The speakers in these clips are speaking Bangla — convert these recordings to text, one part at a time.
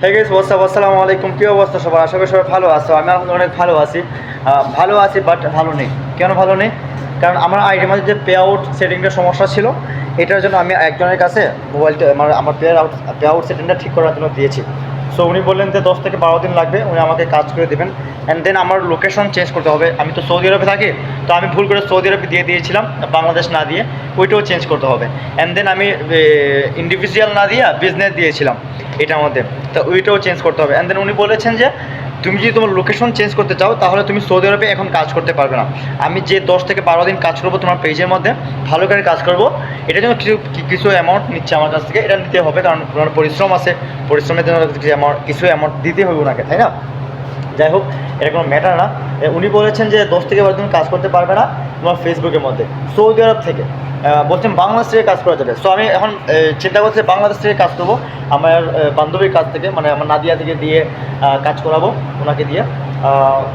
হ্যাঁ গেস বস্তা আসসালামু আলাইকুম কী অবস্থা সবার? আশা করি সবাই ভালো আছো। আমি এখন অনেক ভালো আছি। ভালো আছি বাট ভালো নেই। কেন ভালো নেই? কারণ আমার আইডির মধ্যে যে পে আউট সেটিংটা সমস্যা ছিল, এটার জন্য আমি একজনের কাছে মোবাইলটা আমার আমার পে আউট পে আউট সেটিংটা ঠিক করার জন্য দিয়েছি। সো উনি বললেন যে দশ থেকে বারো দিন লাগবে, উনি আমাকে কাজ করে দেবেন। অ্যান্ড দেন আমার লোকেশন চেঞ্জ করতে হবে। আমি তো সৌদি আরবে থাকি, তো আমি ভুল করে সৌদি আরবে দিয়ে দিয়েছিলাম, বাংলাদেশ না দিয়ে, ওইটাও চেঞ্জ করতে হবে। অ্যান্ড দেন আমি ইন্ডিভিজুয়াল না দিয়ে বিজনেস দিয়েছিলাম, এটার মধ্যে। তো ওইটাও চেঞ্জ করতে হবে। অ্যান্ড দেন উনি বলেছেন যে তুমি যদি তোমার লোকেশন চেঞ্জ করতে চাও, তাহলে তুমি সৌদি আরবে এখন কাজ করতে পারবে না। আমি যে দশ থেকে বারো দিন কাজ করব তোমার পেজের মধ্যে, ভালো করে কাজ করব। এটার জন্য কিছু কিছু অ্যামাউন্ট নিচ্ছে আমার কাছ থেকে, এটা নিতে হবে, কারণ তোমার পরিশ্রম আছে। পরিশ্রমের জন্য কিছু অ্যামাউন্ট কিছু অ্যামাউন্ট দিতে হবে ওনাকে, তাই না? যাই হোক, এটা কোনো ম্যাটার না। উনি বলেছেন যে দশ থেকে বারো দিন কাজ করতে পারবে না তোমার ফেসবুকের মধ্যে সৌদি আরব থেকে। বলছেন বাংলাদেশ থেকে কাজ করা যাবে সো আমি এখন চিন্তা করছি বাংলাদেশ থেকে কাজ করব। আমার বান্ধবীর কাছ থেকে মানে আমার নাদিয়া থেকে দিয়ে কাজ করাবো ওনাকে দিয়ে।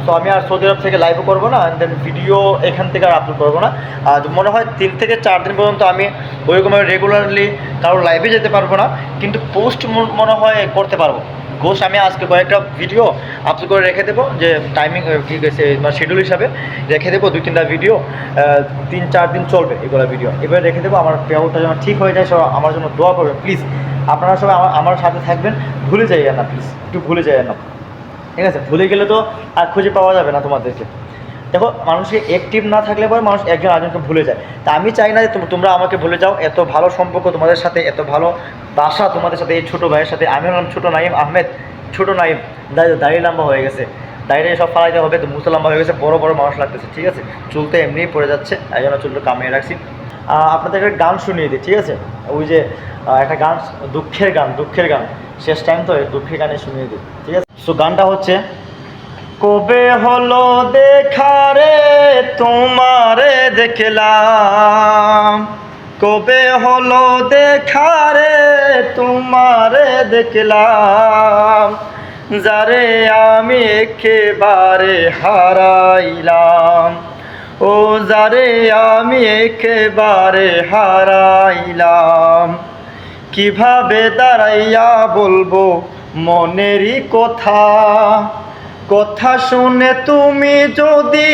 সো আমি আর সৌদি আরব থেকে লাইভও করব না দেন ভিডিও এখান থেকে আর আপলোড করব না। আর মনে হয় তিন থেকে চার দিন পর্যন্ত আমি ওইরকমভাবে রেগুলারলি কারোর লাইভে যেতে পারব না, কিন্তু পোস্ট মনে হয় করতে পারব। ঘোষ, আমি আজকে কয়েকটা ভিডিও আপলোড করে রেখে দেবো, যে টাইমিং কী গেছে মানে শিডিউল হিসাবে রেখে দেবো, দুই তিনটা ভিডিও তিন, চার দিন চলবে এগুলো ভিডিও এবার রেখে দেবো, আমার পেয়ারটা যেন ঠিক হয়ে যায়, সব আমার জন্য দোয়া করবেন প্লিজ আপনারা সবাই আমার আমার সাথে থাকবেন, ভুলে যাইয়েন না প্লিজ একটু ভুলে যাইয়েন না। ঠিক আছে? ভুলে গেলে তো আর খুঁজে পাওয়া যাবে না তোমাদেরকে। দেখো মানুষকে অ্যাক্টিভ না থাকলে পরে মানুষ একজন আরেকজনকে ভুলে যায়। তা আমি চাই না যে তোম- তোমরা আমাকে ভুলে যাও এত ভালো সম্পর্ক তোমাদের সাথে এত ভালো বাসা তোমাদের সাথে এই ছোটো ভাইয়ের সাথে। আমি হলাম ছোটো নাইম আহমেদ ছোটো নাইম। দাঁড়িয়ে দাড়ি লম্বা হয়ে গেছে। দাঁড়িয়ে সব ফালাইতে হবে তো মুসা লম্বা হয়ে গেছে বড় বড় মানুষ লাগতেছে ঠিক আছে? চুলতে এমনিই পড়ে যাচ্ছে এই জন্য চুলটা কামিয়ে রাখছি। আহ, আপনাদের একটা গান শুনিয়ে দিই ঠিক আছে? ওই যে একটা গান দুঃখের গান দুঃখের গান। শেষ টাইম তো দুঃখের গানে শুনিয়ে দিই ঠিক আছে? সো গানটা হচ্ছে কবে হলো দেখারে তোমারে দেখলাম। কবে হলো দেখারে তোমারে দেখলাম। যারে আমি একেবারে হারাইলাম। ও যারে আমি একেবারে হারাইলাম। কীভাবে দাঁড়াইয়া বলব মনেরই কথা? কথা শুনে তুমি যদি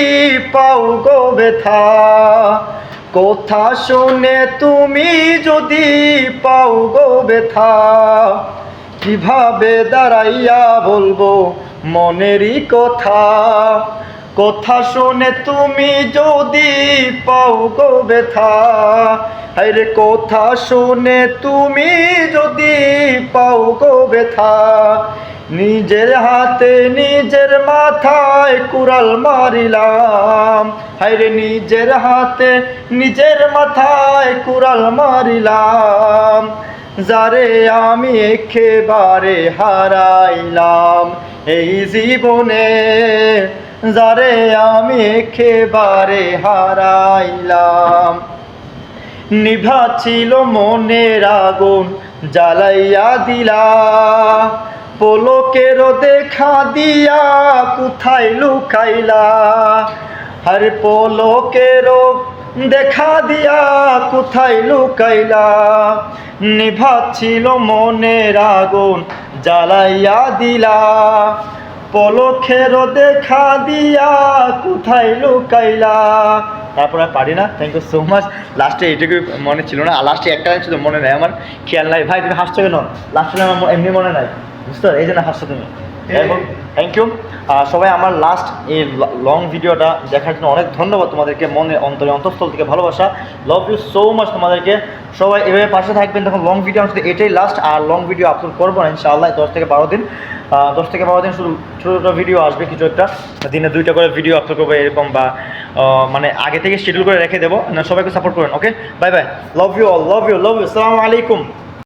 পাও গো ব্যথা। কথা শুনে তুমি যদি পাও গো ব্যথা। কীভাবে দাঁড়াইয়া বলব মনেরই কথা। কথা শুনে তুমি যদি পাও গো ব্যথা। আরে কথা শুনে তুমি যদি পাও গো ব্যথা। নিজের হাতে, নিজের মাথায় কুড়াল মারিলাম। হাইরে নিজের হাতে, নিজের মাথায় কুড়াল মারিলাম। যারে আমি একেবারে হারাইলাম এই জীবনে, যারে আমি একেবারে হারাইলাম। নিভা ছিল মনের আগুন, জ্বালাইয়া দিলা। পলকের দেখা দিয়া কোথায় লুকাইলা? আর পলকের দেখা দিয়া কোথায় লুকাইলা? নিভা ছিল মনের আগুন জ্বালাইয়া দিলা। পলকের দেখা দিয়া কোথায় লুকাইলা? তারপর আর পারি না। থ্যাংক ইউ সো মাচ লাস্টে এইটুকু মনে ছিল না। লাস্টে একটা শুধু মনে নেই। আমার খেয়াল নাই। ভাই, তুমি হাসছো কেন? লাস্টে আমার এমনি মনে নাই। বুঝতে? এই জন্য হাসছো তুমি। থ্যাংক ইউ সবাই আমার লাস্ট এই লং ভিডিওটা দেখার জন্য অনেক ধন্যবাদ তোমাদেরকে মনে অন্তরে অন্তঃস্থল থেকে ভালোবাসা। লাভ ইউ সো মাচ তোমাদেরকে। সবাই এভাবে পাশে থাকবেন তখন লং ভিডিও আমার সাথে এটাই লাস্ট আর লং ভিডিও আপলোড করব না ইনশাআল্লাহ দশ থেকে বারো দিন। দশ থেকে বারো দিন শুধু ছোটো ছোটো ভিডিও আসবে কিছু একটা। দিনে দুইটা করে ভিডিও আপলোড করব এরকম বা মানে আগে থেকে শিডিউল করে রেখে দেবো। না, সবাইকে সাপোর্ট করেন okay bye bye love you all love you love you আসসালামু আলাইকুম